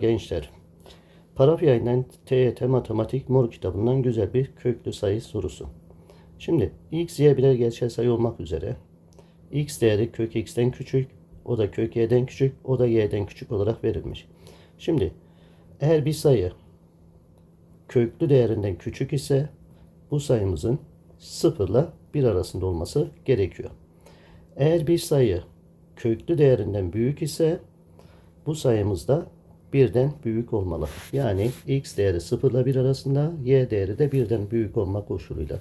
Gençler, Paraf yayınlayan TYT Matematik Mor kitabından güzel bir köklü sayı sorusu. Şimdi x, y birer gerçel sayı olmak üzere x değeri kök x'ten küçük, o da kök y'den küçük, o da y'den küçük olarak verilmiş. Şimdi eğer bir sayı köklü değerinden küçük ise bu sayımızın 0 ile 1 arasında olması gerekiyor. Eğer bir sayı köklü değerinden büyük ise bu sayımızda birden büyük olmalı. Yani x değeri 0 ile 1 arasında, y değeri de birden büyük olma koşuluyla.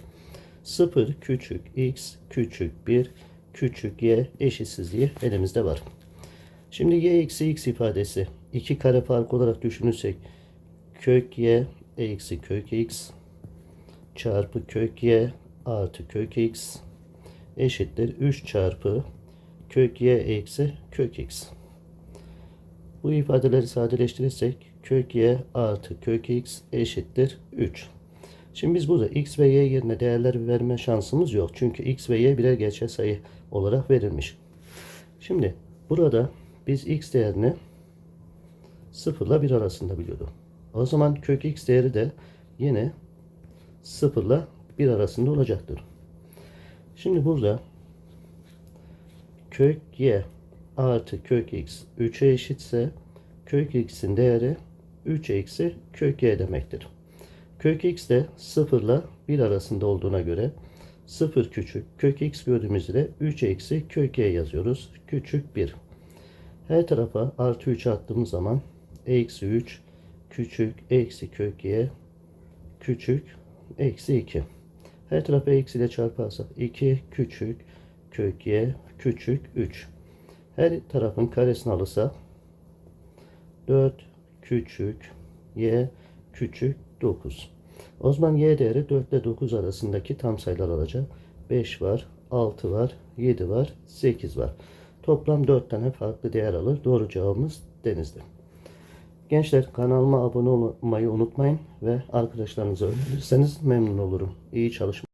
0 küçük x küçük 1 küçük y eşitsizliği elimizde var. Şimdi y eksi x ifadesi iki kare fark olarak düşünürsek kök y eksi kök x çarpı kök y artı kök x eşittir 3 çarpı kök y eksi kök x. Bu ifadeleri sadeleştirirsek kök y artı kök x eşittir 3. Şimdi biz burada x ve y yerine değerler verme şansımız yok. Çünkü x ve y birer gerçel sayı olarak verilmiş. Şimdi burada biz x değerini 0 ile 1 arasında biliyorduk. O zaman kök x değeri de yine 0 ile 1 arasında olacaktır. Şimdi burada kök y artı kök x 3'e eşitse kök x'in değeri 3 eksi kök y demektir. Kök x de 0 ile 1 arasında olduğuna göre 0 küçük kök x gördüğümüzde 3 eksi kök y yazıyoruz. Küçük 1. Her tarafa artı 3 attığımız zaman eksi 3 küçük eksi kök y küçük eksi 2. Her tarafı eksi ile çarparsak 2 küçük kök y küçük 3. Her tarafın karesini alırsak 4 küçük y küçük 9. O zaman y değeri 4 ile 9 arasındaki tam sayılar alacak. 5 var, 6 var, 7 var, 8 var. Toplam 4 tane farklı değer alır. Doğru cevabımız denizli. Gençler kanalıma abone olmayı unutmayın ve arkadaşlarınıza önerirseniz memnun olurum. İyi çalışmalar.